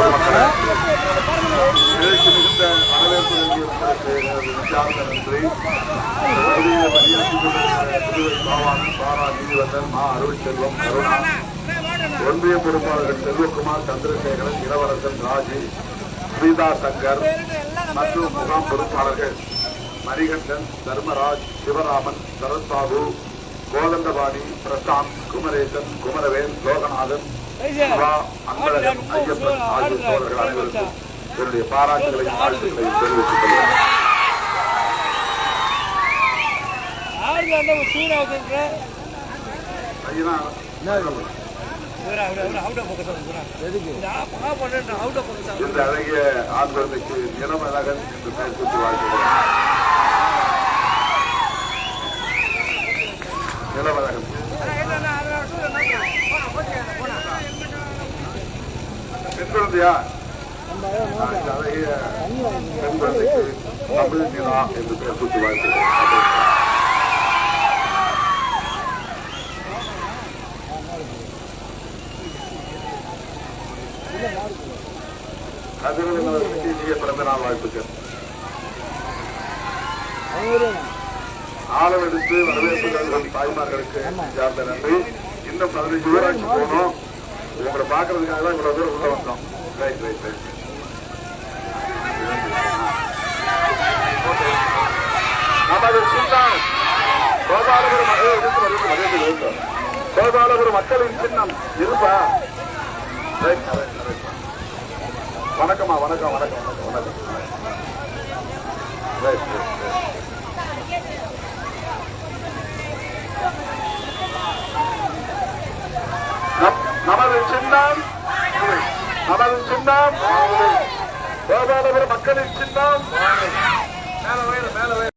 பொதுமக்களே நிகழ்ச்சி மிகுந்த வரவேற்பு நெஞ்சார்ந்த நன்றி புதுவை மாவான் பாரா நீதிவந்தன் மா அருள் கருணா ஒன்றிய பொறுப்பாளர்கள் செல்வகுமார் சந்திரசேகரன் இளவரசன் ராஜி ஸ்ரீதா சங்கர் மற்றும் முகாம் பொறுப்பாளர்கள் மணிகண்டன் தர்மராஜ் சிவராமன் சரத்பாபு கோதண்டபாணி பிரசாந்த் குமரேசன் குமரவேல் லோகநாதன் அன்பழகன் ஐயப்பன் ஆகிய தோழர்கள் அனைவருக்கும் என்னுடைய பாராட்டுகளையும் வாழ்த்துக்களையும் தெரிவித்துக் கொள்கிறேன் இந்த அழகிய ஆண் குழந்தைக்கு நிலமழகன் என்று பெயர் சூட்டி வாழ்த்துகிறேன் நிலமழகன் பெண் குழந்தையா நான் அழகிய பெண் குழந்தைக்கு தமிழ் நிலா என்று பெயர் சூட்டி பிறந்த நாள் வாழ்த்துக்கள். ஆழம் எடுத்து வரவேற்பு தாய்மார்களுக்கு சார்ந்த நன்றி. இன்னும் பதினஞ்சு ஊராட்சி போனோம் உங்களை பார்க்கறதுக்காக தான் இவ்வளவு தூரம் உள்ள வந்தோம். ரைட் ரைட் ரைட் நமது சின்னம் கோபாலபுரம் கோபாலபுரம் மக்களின் சின்னம். இருப்பா? ரைட் ரைட் ரைட் வணக்கம்மா வணக்கம் வணக்கம் வணக்கம் வணக்கம். ரைட் ரைட் சின்னம். அவரது சின்னம். கோபாலபுரம் மக்களின் சின்னம். மேல வயிறு மேல